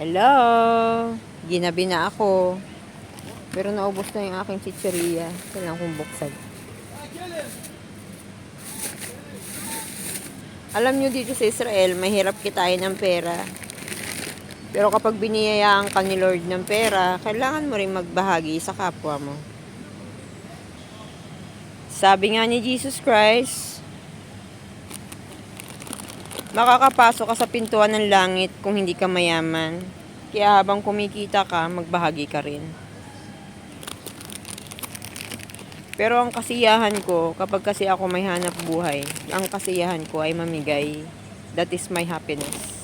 Hello! Ginabi na ako. Pero naubos na yung aking chicheria. Kailangan kong buksan. Alam nyo dito sa Israel, mahirap kitain ng pera. Pero kapag biniyayaan ka ni Lord ng pera, kailangan mo rin magbahagi sa kapwa mo. Sabi nga ni Jesus Christ, makakapasok ka sa pintuan ng langit kung hindi ka mayaman. Kaya habang kumikita ka, magbahagi ka rin. Pero ang kasiyahan ko, kapag kasi ako may hanap buhay, ang kasiyahan ko ay mamigay. That is my happiness.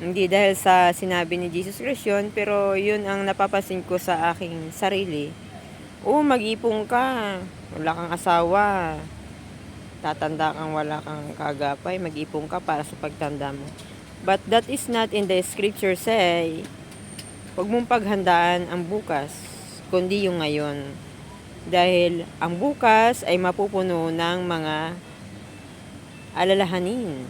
Hindi dahil sa sinabi ni Jesus Christ yun, pero yun ang napapasin ko sa aking sarili. Oo, mag-ipong ka. Wala kang asawa. Tatanda kang wala kang kagapay. Mag-ipong ka para sa pagtanda mo. But that is not in the scripture say. Huwag mong paghandaan ang bukas, kundi yung ngayon. Dahil ang bukas ay mapupuno ng mga alalahanin.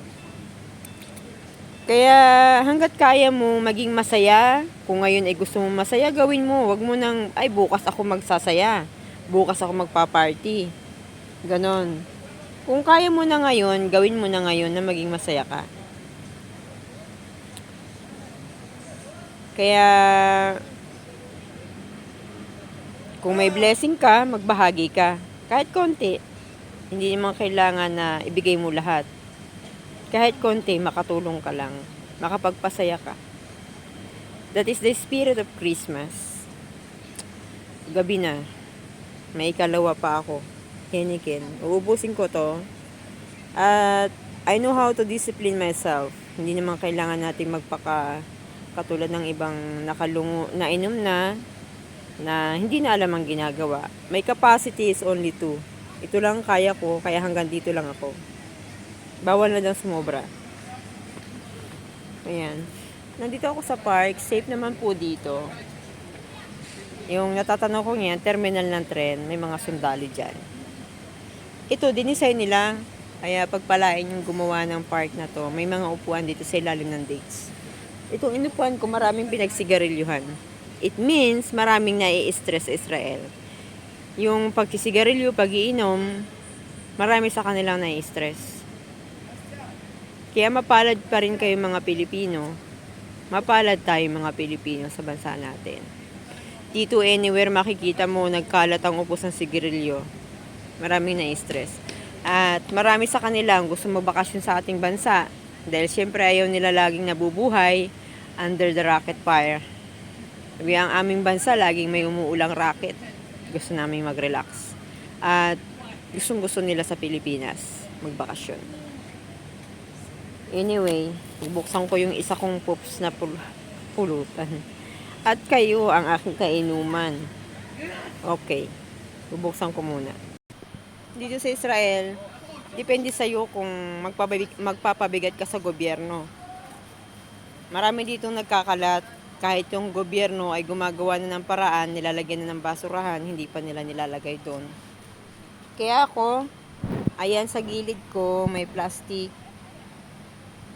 Kaya hanggat kaya mo maging masaya, kung ngayon ay gusto mo masaya, gawin mo. Huwag mo nang, ay bukas ako magsasaya. Bukas ako magpa-party. Ganon. Kung kaya mo na ngayon, gawin mo na ngayon na maging masaya ka. Kaya, kung may blessing ka, magbahagi ka. Kahit konti. Hindi naman kailangan na ibigay mo lahat. Kahit konti, makatulong ka lang. Makapagpasaya ka. That is the spirit of Christmas. Gabi na. May ikalawa pa ako. Henikin. Uubusin ko to. At I know how to discipline myself. Hindi naman kailangan natin magpaka katulad ng ibang nakalungo na inom na na hindi na alam ang ginagawa. My capacity is only two. Ito lang kaya ko, kaya hanggang dito lang ako. Bawal na daw sumobra. Ayan. Nandito ako sa park. Safe naman po dito. Yung natatanong ko ngayon, terminal ng tren. May mga sundalo dyan. Ito, dinisign nila. Kaya pagpalain yung gumawa ng park na to, may mga upuan dito sa ilalim ng dates. Itong inupuan ko, maraming pinagsigarilyuhan. It means maraming nai-stress Israel. Yung pagkisigarilyo, pag-iinom, marami sa kanilang nai-stress. Kaya mapalad pa rin kayo mga Pilipino. Mapalad tayo mga Pilipino sa bansa natin. Dito anywhere makikita mo nagkalat ang upos ng sigarilyo. Maraming na-stress. At marami sa kanila ang gusto magbakasyon sa ating bansa. Dahil syempre ayaw nila laging nabubuhay under the rocket fire. Sabi ang aming bansa, laging may umuulang rocket. Gusto namin mag-relax. At gustong gusto nila sa Pilipinas magbakasyon. Anyway, buksan ko yung isa kong poops na pul- pulutan. At kayo ang aking kainuman. Okay. Bubuksan ko muna. Dito sa Israel, depende sa iyo kung magpabig- magpapabigat ka sa gobyerno. Marami dito nagkakalat kahit yung gobyerno ay gumagawa na ng paraan, nilalagyan na ng basurahan, hindi pa nila nilalagay doon. Kaya ako, ayan sa gilid ko, may plastic.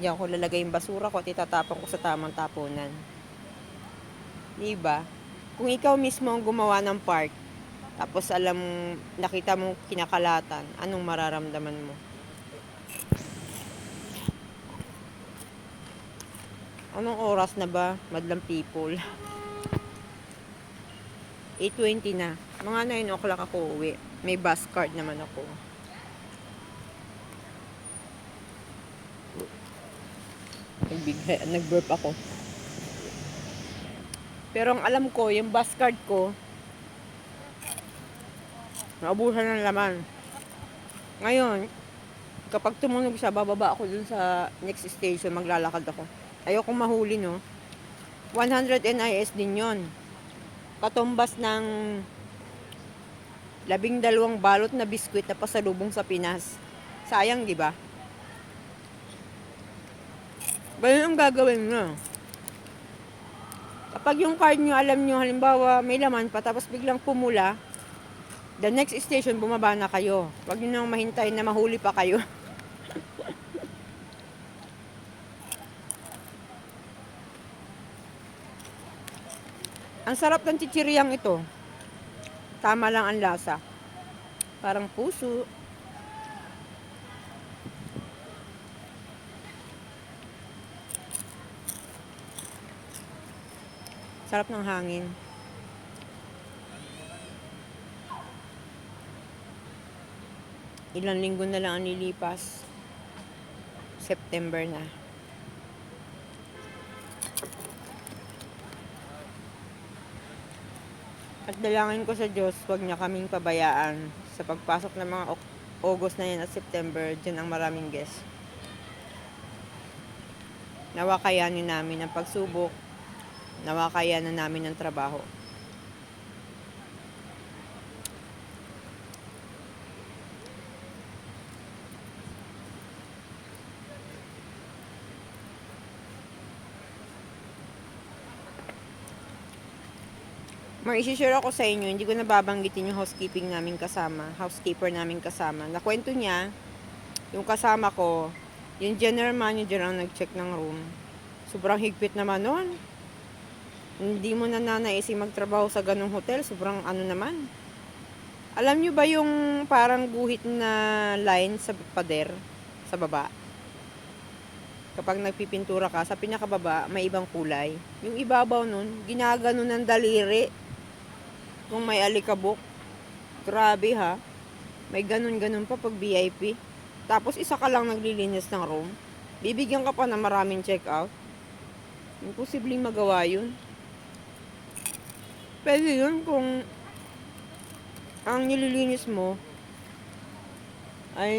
Diyan ko lalagay yung basura ko at itatapon ko sa tamang tapunan. Diba? Kung ikaw mismo ang gumawa ng park, tapos alam, nakita mo kinakalatan, anong mararamdaman mo? Anong oras na ba, madlang people? 8.20 na. Mga 9 o'clock ako uwi. May bus card naman ako. Nagbigay, nag-burp ako. Pero ang alam ko, yung bus card ko, naubusan ng laman. Ngayon, kapag tumunog siya, bababa ako dun sa next station, maglalakad ako. Ayokong mahuli, no? 100 NIS din yon. Katumbas ng labing dalawang balot na biskwit na pasalubong sa Pinas. Sayang, di ba? Ganun ang gagawin nyo. Kapag yung card nyo, alam nyo, halimbawa, may laman pa, tapos biglang pumula, The next station, bumaba na kayo. Huwag nyo nang mahintay na mahuli pa kayo. ang sarap ng chichiriyang ito. Tama lang ang lasa. Parang puso. Sarap ng hangin. Ilang linggo na lang ang nilipas. September na. At dalangin ko sa Diyos, huwag niya kaming pabayaan sa pagpasok ng mga August na yan at September, dyan ang maraming guests. Nawa kayanin namin ang pagsubok, nawa kayanan namin ang trabaho. May isi-share ako sa inyo, hindi ko nababanggitin yung housekeeping namin kasama, housekeeper namin kasama. Nakwento niya, yung kasama ko, yung general manager ang nag-check ng room. Sobrang higpit naman nun. Hindi mo na nanaising magtrabaho sa ganong hotel, sobrang ano naman. Alam nyo ba yung parang guhit na line sa pader, sa baba? Kapag nagpipintura ka, sa pinakababa, may ibang kulay. Yung ibabaw nun, ginagano ng daliri. Kung may alikabok. Grabe ha. May ganun-ganun pa pag VIP. Tapos isa ka lang naglilinis ng room. Bibigyan ka pa ng maraming check-out. Imposibleng magawa yun. Pwede yun kung ang nililinis mo ay